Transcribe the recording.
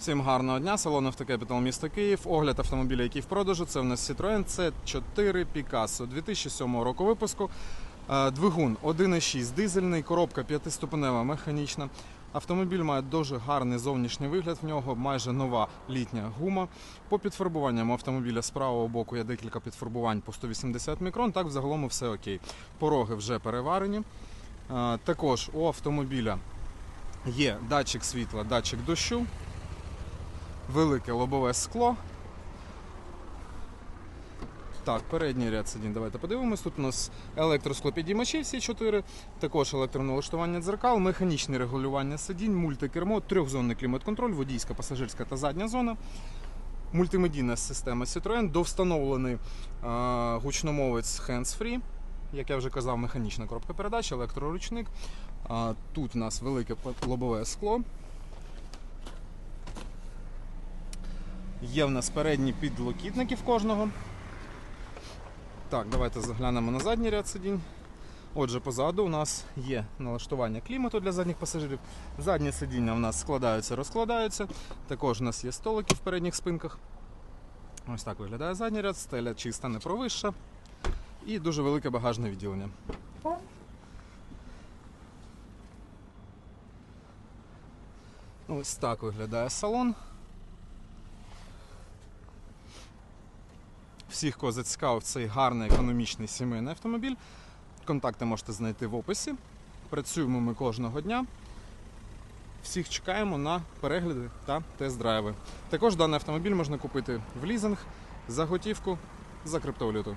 Всім гарного дня, салон Автокепітал місто Київ. Огляд автомобіля, який в продажу. Це в нас Citroen C4 Picasso 2007 року випуску. Е, Двигун 1.6 дизельний, коробка п'ятиступенева механічна. Автомобіль має дуже гарний зовнішній вигляд. В нього майже нова літня гума. По підфарбуванням автомобіля з правого боку є декілька підфарбувань по 180 мікрон. Так, взагалом все окей. Пороги вже переварені. Е, Також у автомобіля є датчик світла, датчик дощу велике лобове скло. Так, передній ряд сидінь, давайте подивимось. Тут у нас електросклопідіймачі всі чотири, також електроналаштування дзеркал, механічне регулювання сидінь, мультикермо, трьохзонний клімат-контроль, водійська, пасажирська та задня зона. Мультимедійна система Citroën, довстановлений е, гучномовець hands-free, як я вже казав, механічна коробка передач, електроручник. А, тут у нас велике лобове скло. Є в нас передні підлокітники в кожного. Так, давайте заглянемо на задній ряд сидінь. Отже, позаду у нас є налаштування клімату для задніх пасажирів. Задні сидіння у нас складаються, розкладаються. Також у нас є столики в передніх спинках. Ось так виглядає задній ряд, стеля чиста, не провища. І дуже велике багажне відділення. Ось так виглядає салон. Всіх, кого зацікавив цей гарний економічний сімейний автомобіль. Контакти можете знайти в описі. Працюємо ми кожного дня. Всіх чекаємо на перегляди та тест-драйви. Також даний автомобіль можна купити в лізинг за готівку за криптовалюту.